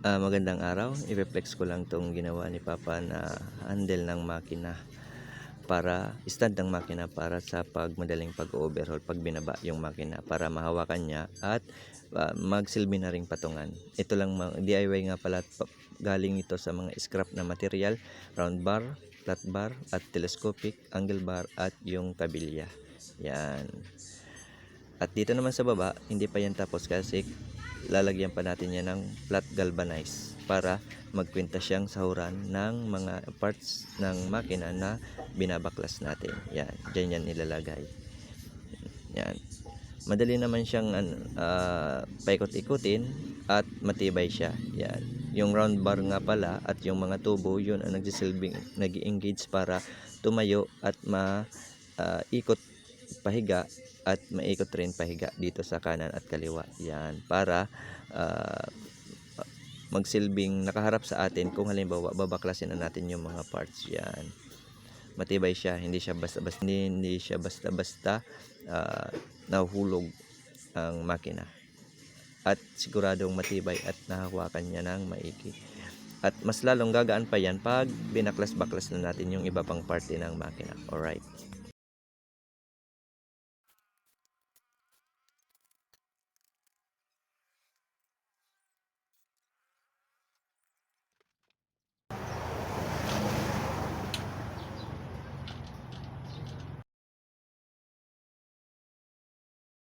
Ah, magandang araw. I-reflex ko lang tong ginawa ni Papa na handle ng makina para stand ng makina para sa pagmadaling pag-overhaul pag binaba yung makina para mahawakan niya at ah, magsilbi na ring patungan. Ito lang DIY nga pala pa- galing ito sa mga scrap na material, round bar, flat bar at telescopic, angle bar at yung kabilya. Yan. At dito naman sa baba, hindi pa yan tapos kasi lalagyan pa natin yan ng flat galvanized para magkwenta siyang sahuran ng mga parts ng makina na binabaklas natin. Yan, dyan yan ilalagay. Yan. Madali naman siyang ah, paikot-ikutin at matibay siya. Yan. Yung round bar nga pala at yung mga tubo, yun ang nagsisilbing, nag engage para tumayo at maikot pahiga at maikot rin pahiga dito sa kanan at kaliwa. Yan, para ah, magsilbing nakaharap sa atin kung halimbawa babaklasin na natin yung mga parts. Yan. Matibay siya, hindi siya basta-basta hindi, hindi siya basta-basta ah, nahuhulog ang makina. At siguradong matibay at nahawakan niya ng maigi. At mas lalong gagaan pa yan pag binaklas-baklas na natin yung iba pang parte ng makina. Alright.